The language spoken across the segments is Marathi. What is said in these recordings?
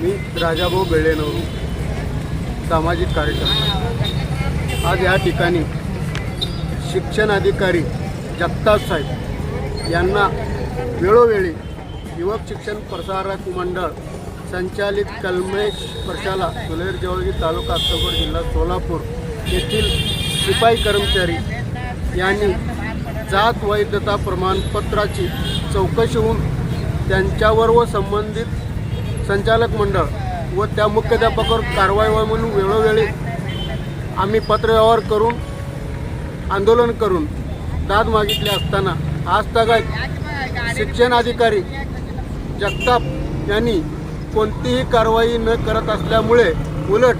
मी राजाभाऊ बेळेनवरू सामाजिक कार्यकर्ता. आज या ठिकाणी शिक्षण अधिकारी जगताप साहेब यांना वेळोवेळी युवक शिक्षण प्रसारक मंडळ संचालित कलमेश प्रशाला सुलेर जवळगी तालुका अक्कलकोट जिल्हा सोलापूर येथील शिपाई कर्मचारी यांनी जात वैधता प्रमाणपत्राची चौकशी होऊन त्यांच्यावर व संबंधित संचालक मंडळ व त्या मुख्याध्यापकावर कारवाई व्हावी म्हणून वेळोवेळी आम्ही पत्रव्यवहार करून आंदोलन करून दाद मागितले असताना आज तगायत शिक्षण अधिकारी जगताप यांनी कोणतीही कारवाई न करत असल्यामुळे उलट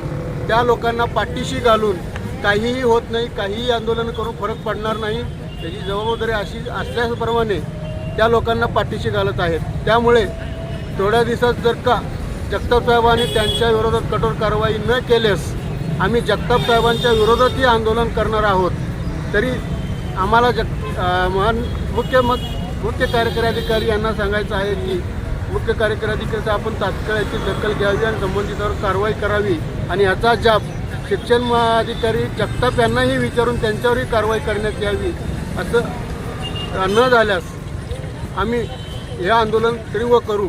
त्या लोकांना पाठीशी घालून काहीही होत नाही काहीही आंदोलन करून फरक पडणार नाही. त्याची जबाबदारी अशी असल्याप्रमाणे त्या लोकांना पाठीशी घालत आहेत. त्यामुळे थोड्या दिवसात जर का जगताप साहेबांनी त्यांच्या विरोधात कठोर कारवाई न केल्यास आम्ही जगताप साहेबांच्या विरोधातही आंदोलन करणार आहोत. तरी आम्हाला जग महान मुख्य मग मुख्य कार्यकारी अधिकारी यांना सांगायचं आहे की मुख्य कार्यकारी अधिकाऱ्याचा आपण तात्काळ याची दखल घ्यावी आणि संबंधितावर कारवाई करावी. आणि याचा जाब शिक्षण महाधिकारी जगताप यांनाही विचारून त्यांच्यावरही कारवाई करण्यात यावी असं न झाल्यास आम्ही हे आंदोलन तीव्र करू.